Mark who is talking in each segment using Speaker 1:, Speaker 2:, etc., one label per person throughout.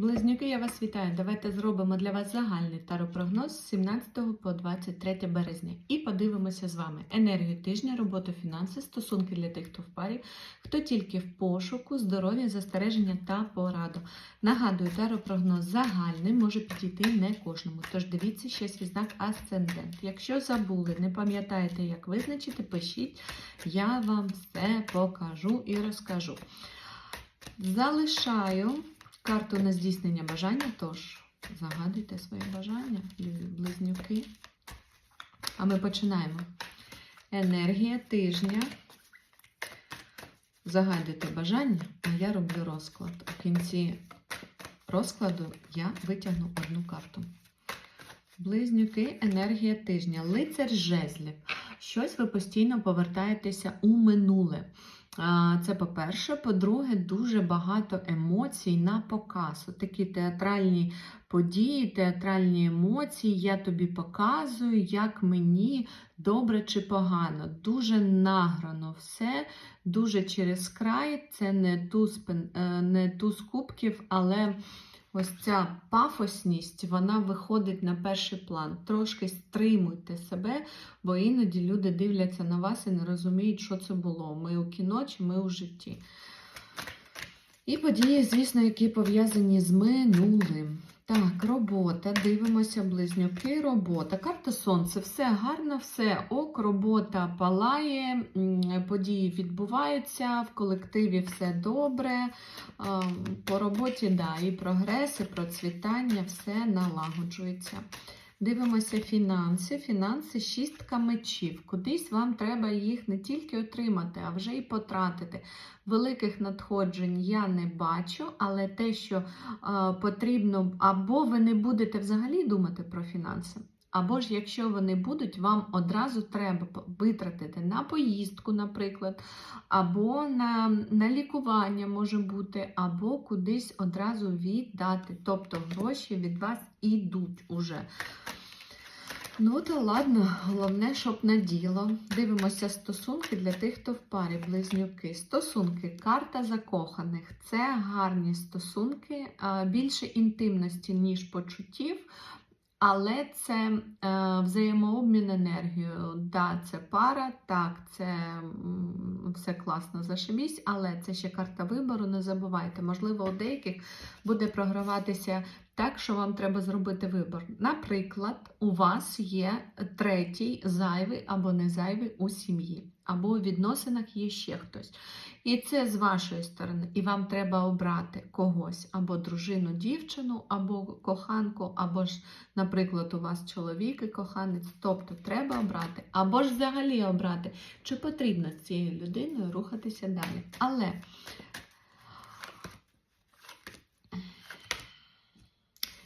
Speaker 1: Близнюки, я вас вітаю. Давайте зробимо для вас загальний таропрогноз з 17 по 23 березня. І подивимося з вами енергію тижня, роботу, фінанси, стосунки для тих, хто в парі, хто тільки в пошуку, здоров'я, застереження та пораду. Нагадую, таропрогноз загальний може підійти не кожному. Тож дивіться ще свій знак асцендент. Якщо забули, не пам'ятаєте, як визначити, пишіть, я вам все покажу і розкажу. Залишаю карту на здійснення бажання, тож загадуйте своє бажання, любі близнюки. А ми починаємо. Енергія тижня. Загадуйте бажання, а я роблю розклад. У кінці розкладу я витягну одну карту. Близнюки, енергія тижня, лицар жезлів. Щось ви постійно повертаєтеся у минуле. Це по-перше. По-друге, дуже багато емоцій на показ. От Такі театральні події, театральні емоції. Я тобі показую, як мені добре чи погано. Дуже награно все, дуже через край. Це не туз, е, не туз кубків, але. Ось ця пафосність, вона виходить на перший план. Трошки стримуйте себе, бо іноді люди дивляться на вас і не розуміють, що це було. Ми у кіно чи ми у житті. І події, звісно, які пов'язані з минулим. Так, робота. Дивимося, близнюки, робота. Карта сонце, все гарно, все ок, робота палає, події відбуваються, в колективі все добре. По роботі, да, і прогрес, і процвітання, все налагоджується. Дивимося фінанси. Фінанси шістка мечів. Кудись вам треба їх не тільки отримати, а вже й потратити. Великих надходжень я не бачу, але те, що е, потрібно, або ви не будете взагалі думати про фінанси. Або ж якщо вони будуть, вам одразу треба витратити на поїздку, наприклад, або на, на лікування може бути, або кудись одразу віддати. Тобто гроші від вас ідуть уже. Ну, то ладно, головне, щоб на діло. Дивимося стосунки для тих, хто в парі, близнюки. Стосунки, карта закоханих. Це гарні стосунки, більше інтимності, ніж почуттів. Але це е, взаємообмін енергією. Да, це пара, так, це все класно зашибісь, але це ще карта вибору. Не забувайте. Можливо, у деяких буде програватися так, що вам треба зробити вибор. Наприклад, у вас є третій зайвий або не зайвий у сім'ї, або у відносинах є ще хтось. І це з вашої сторони, і вам треба обрати когось або дружину, дівчину, або коханку, або ж, наприклад, у вас чоловік і коханець. Тобто треба обрати, або ж взагалі обрати, чи потрібно з цією людиною рухатися далі. Але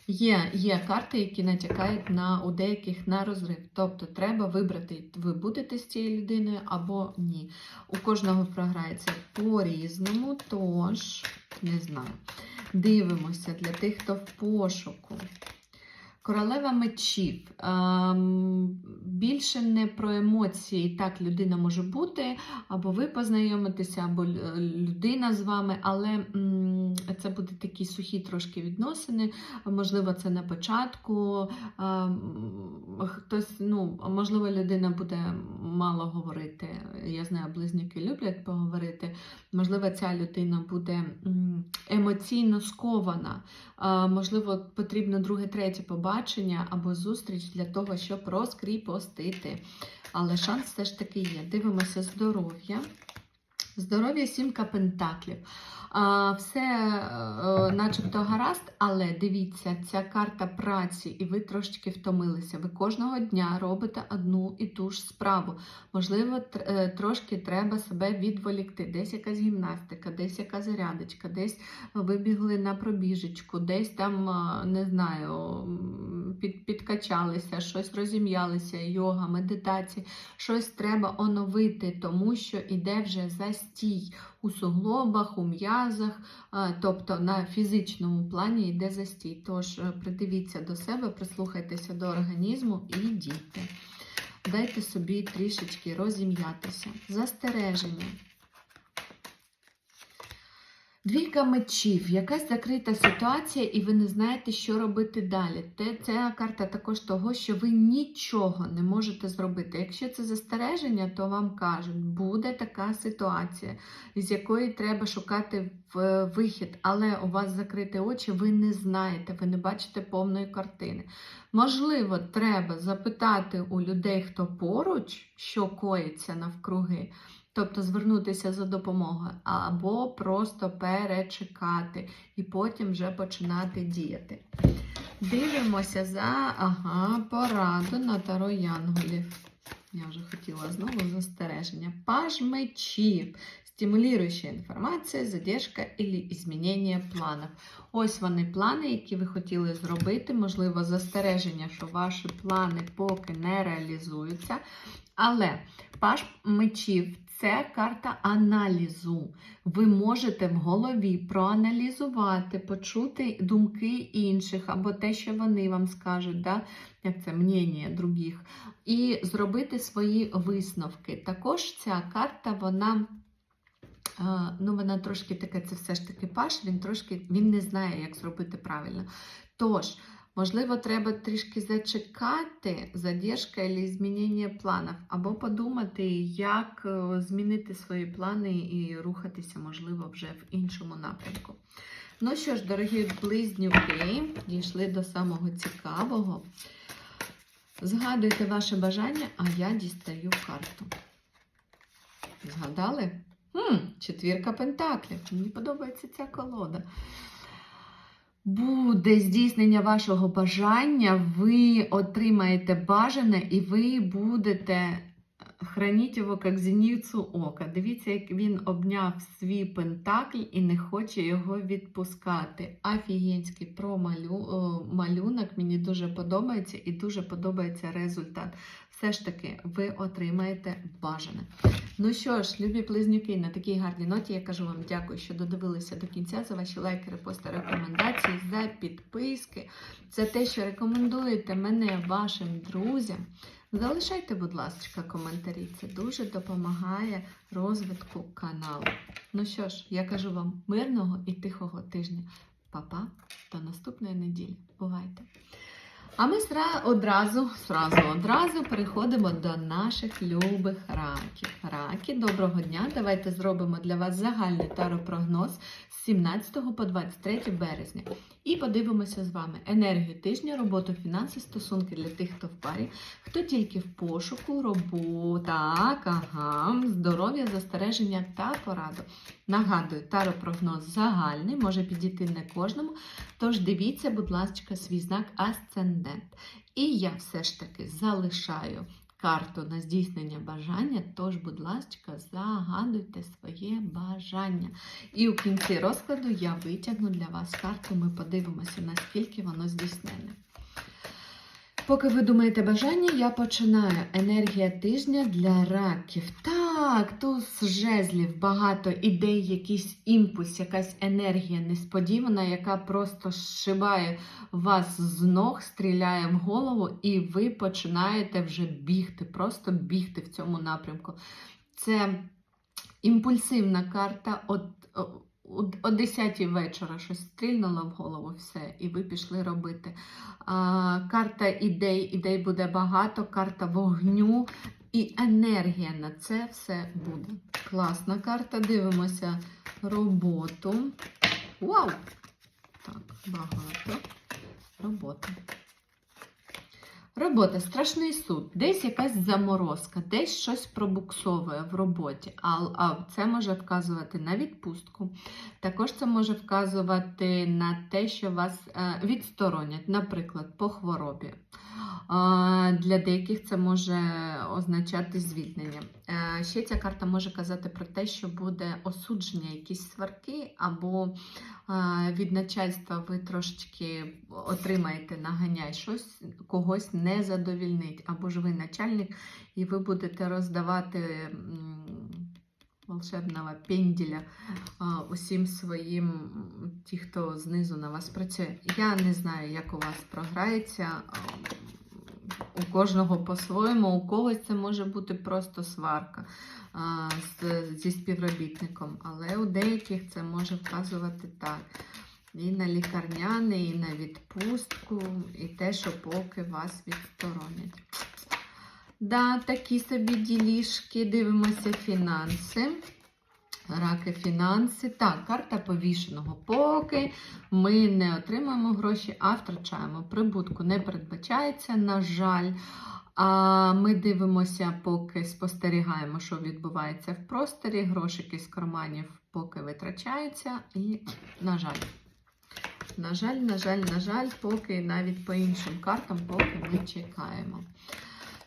Speaker 1: Є, є карти, які натякають на у деяких на розрив. Тобто треба вибрати, ви будете з цією людиною або ні. У кожного програється по-різному, тож не знаю. Дивимося для тих, хто в пошуку. Королева мечів. Ем, більше не про емоції. Так, людина може бути, або ви познайомитеся, або людина з вами, але це будуть такі сухі трошки відносини. Можливо, це на початку. Хтось, ну, можливо, людина буде мало говорити. Я знаю, близнюки люблять поговорити. Можливо, ця людина буде емоційно скована. Можливо, потрібно друге, третє побачення або зустріч для того, щоб розкріпостити. Але шанс все ж таки є. Дивимося здоров'я. Здоров'я сімка пентаклів. Все е, начебто гаразд, але дивіться, ця карта праці, і ви трошечки втомилися. Ви кожного дня робите одну і ту ж справу. Можливо, е, трошки треба себе відволікти. Десь якась гімнастика, десь якась зарядочка, десь вибігли на пробіжечку, десь там, не знаю, під, підкачалися, щось розім'ялися, йога, медитація, щось треба оновити, тому що іде вже застій у суглобах, у м'язах, тобто на фізичному плані йде застій. Тож е, придивіться до себе, прислухайтеся до організму і дійте. Дайте собі трішечки розім'ятися. Застереження. Двійка мечів, якась закрита ситуація, і ви не знаєте, що робити далі. Ця карта також того, що ви нічого не можете зробити. Якщо це застереження, то вам кажуть, буде така ситуація, з якої треба шукати вихід, але у вас закриті очі, ви не знаєте, ви не бачите повної картини. Можливо, треба запитати у людей, хто поруч, що коїться навкруги. Тобто звернутися за допомогою, або просто перечекати і потім вже починати діяти. Дивимося за ага, пораду на Таро Янголів. Я вже хотіла знову застереження. Паж мечів. Стимулююча інформація, задержка і змінення планів. Ось вони плани, які ви хотіли зробити. Можливо, застереження, що ваші плани поки не реалізуються. Але паж мечів це карта аналізу. Ви можете в голові проаналізувати, почути думки інших або те, що вони вам скажуть, да? як це мнення других, і зробити свої висновки. Також ця карта, вона. е, Ну, вона трошки таке, це все ж таки паш, він трошки він не знає, як зробити правильно. Тож, можливо, треба трішки зачекати задержка або змінення планів, або подумати, як е, змінити свої плани і рухатися, можливо, вже в іншому напрямку. Ну що ж, дорогі близнюки, дійшли до самого цікавого. Згадуйте ваше бажання, а я дістаю карту. Згадали? Хм, четвірка пентаклів. Мені подобається ця колода. Буде здійснення вашого бажання, ви отримаєте бажане і ви будете храніть його як зіницю ока. Дивіться, як він обняв свій пентакль і не хоче його відпускати. Офігенський про малю, малюнок мені дуже подобається і дуже подобається результат. Все ж таки, ви отримаєте бажане. Ну що ж, любі близнюки, на такій гарній ноті я кажу вам дякую, що додивилися до кінця за ваші лайки, репости, рекомендації, за підписки, за те, що рекомендуєте мене вашим друзям. Залишайте, будь ласка, коментарі. Це дуже допомагає розвитку каналу. Ну що ж, я кажу вам мирного і тихого тижня. Па-па, до наступної неділі. Бувайте! А ми одразу, сразу, одразу переходимо до наших любих раків. Раки, доброго дня! Давайте зробимо для вас загальний таропрогноз з 17 по 23 березня. І подивимося з вами енергію тижня, роботу, фінанси, стосунки для тих, хто в парі, хто тільки в пошуку, робота, ага, здоров'я, застереження та пораду. Нагадую, таропрогноз загальний, може підійти не кожному. Тож дивіться, будь ласка, свій знак асцендент. І я все ж таки залишаю карту на здійснення бажання. Тож, будь ласка, загадуйте своє бажання. І у кінці розкладу я витягну для вас карту. Ми подивимося, наскільки воно здійснене. Поки ви думаєте бажання, я починаю. Енергія тижня для раків. Так, туз жезлів, багато ідей, якийсь імпульс, якась енергія несподівана, яка просто зшибає вас з ног, стріляє в голову, і ви починаєте вже бігти, просто бігти в цьому напрямку. Це імпульсивна карта. От, о 10 вечора щось стрільнуло в голову, все, і ви пішли робити. А, карта ідей, ідей буде багато, карта вогню і енергія на це все буде. Класна карта. Дивимося роботу. Вау! Так, багато. Робота. Робота, страшний суд, десь якась заморозка, десь щось пробуксовує в роботі. А, це може вказувати на відпустку. Також це може вказувати на те, що вас е, відсторонять, наприклад, по хворобі. Для деяких це може означати звільнення. Е, Ще ця карта може казати про те, що буде осудження, якісь сварки, або е, від начальства ви трошечки отримаєте наганяй, щось когось не задовільнить, або ж ви начальник, і ви будете роздавати. Волшебного пенділя усім своїм, ті, хто знизу на вас працює. Я не знаю, як у вас програється. у кожного по-своєму, у когось це може бути просто сварка а, з, зі співробітником, але у деяких це може вказувати так. І на лікарняний, і на відпустку, і те, що поки вас відсторонять. Да, такі собі ділішки. Дивимося фінанси. Раки фінанси. Так, карта повішеного. Поки ми не отримаємо гроші, а втрачаємо. Прибутку не передбачається, на жаль. А ми дивимося, поки спостерігаємо, що відбувається в просторі. Грошики з карманів поки витрачаються. І, на жаль, на жаль, на жаль, на жаль, поки навіть по іншим картам, поки ми чекаємо.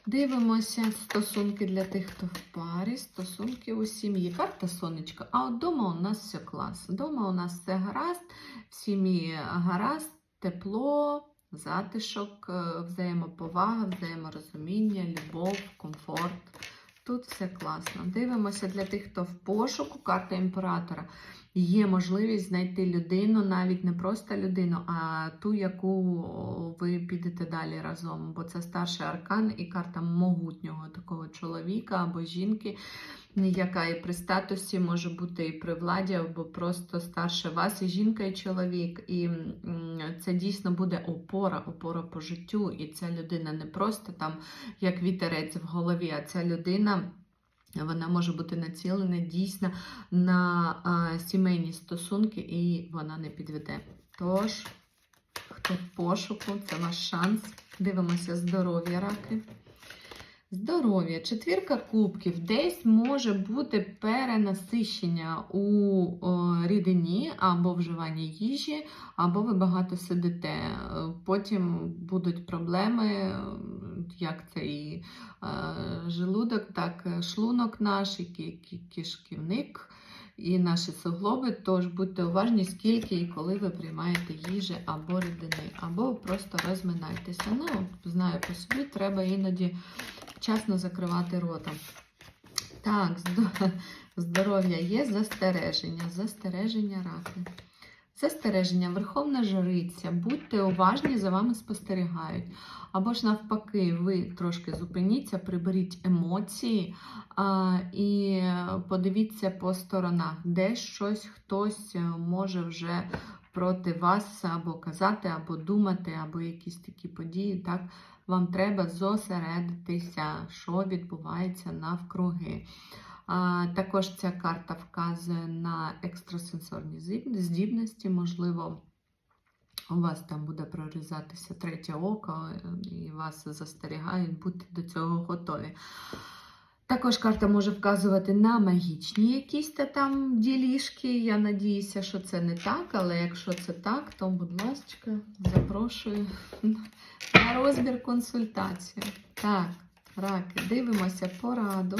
Speaker 1: Дивимося стосунки для тих, хто в парі, стосунки у сім'ї. Карта сонечка. А от вдома у нас все клас. Вдома у нас все гаразд, в сім'ї гаразд, тепло, затишок, е, взаємоповага, взаєморозуміння, любов, комфорт. Тут все класно. Дивимося для тих, хто в пошуку, карта імператора. Є можливість знайти людину, навіть не просто людину, а ту, яку ви підете далі разом. Бо це старший аркан і карта могутнього такого чоловіка або жінки, яка і при статусі може бути і при владі, або просто старше вас, і жінка, і чоловік. І це дійсно буде опора, опора по життю. І ця людина не просто там як вітерець в голові, а ця людина. Вона може бути націлена дійсно на сімейні стосунки, і вона не підведе. Тож, хто в пошуку, це ваш шанс. Дивимося здоров'я раки. Здоров'я, четвірка кубків. Десь може бути перенасищення у о, рідині або вживанні їжі, або ви багато сидите. Потім будуть проблеми, е, як це і е, желудок, так шлунок наш, і кі- кі- кишківник, і наші суглоби. Тож будьте уважні, скільки і коли ви приймаєте їжі або рідини, або просто розминайтеся. Ну, знаю по собі, треба іноді вчасно закривати рота. Так, здоров'я є застереження, застереження раки. Застереження, Верховна Жриця, будьте уважні, за вами спостерігають. Або ж навпаки, ви трошки зупиніться, приберіть емоції а, і подивіться по сторонах, де щось хтось е, може вже проти вас або казати, або думати, або якісь такі події. Так, вам треба зосередитися, що відбувається навкруги. Також ця карта вказує на екстрасенсорні здібності, можливо. У вас там буде прорізатися третє око, е, і вас застерігають, будьте до цього готові. Також карта може вказувати на магічні якісь там ділішки. Я надіюся, що це не так, але якщо це так, то, будь ласка, запрошую на розбір консультацію. Так, раки, дивимося пораду.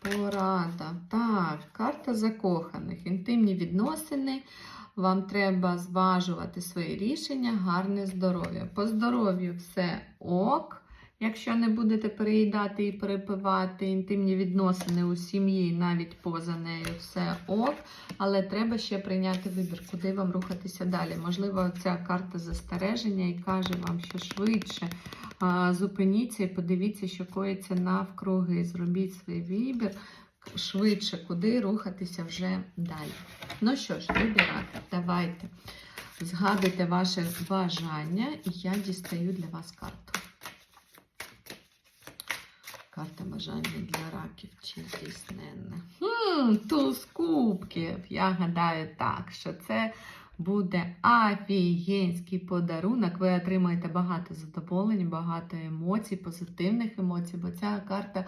Speaker 1: Порада. Так, карта закоханих. Інтимні відносини. Вам треба зважувати свої рішення, гарне здоров'я. По здоров'ю все ок. Якщо не будете переїдати і перепивати інтимні відносини у сім'ї, навіть поза нею, все ок. Але треба ще прийняти вибір, куди вам рухатися далі. Можливо, ця карта застереження і каже вам, що швидше зупиніться і подивіться, що коїться навкруги. Зробіть свій вибір швидше, куди рухатися вже далі. Ну що ж, вибирати, давайте. Згадуйте ваше бажання, і я дістаю для вас карту. Карта бажання для раків чи здійсненне. Туз кубків. Я гадаю так, що це буде офігенський подарунок. Ви отримаєте багато задоволень, багато емоцій, позитивних емоцій, бо ця карта,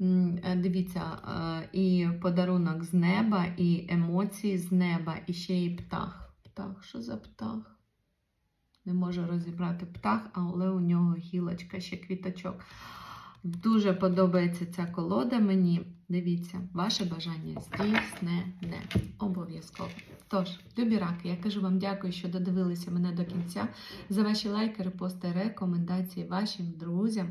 Speaker 1: е, дивіться, е, і подарунок з неба, і емоції з неба, і ще і птах. Птах, що за птах? Не можу розібрати птах, але у нього гілочка, ще квіточок. Дуже подобається ця колода мені. Дивіться, ваше бажання здійснене. Обов'язково. Тож, любі раки, я кажу вам дякую, що додивилися мене до кінця. За ваші лайки, репости, рекомендації вашим друзям.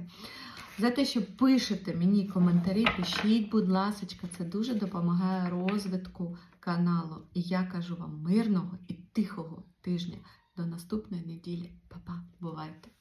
Speaker 1: За те, що пишете мені коментарі, пишіть, будь ласка, це дуже допомагає розвитку каналу. І я кажу вам мирного і тихого тижня. До наступної неділі. Па-па, бувайте!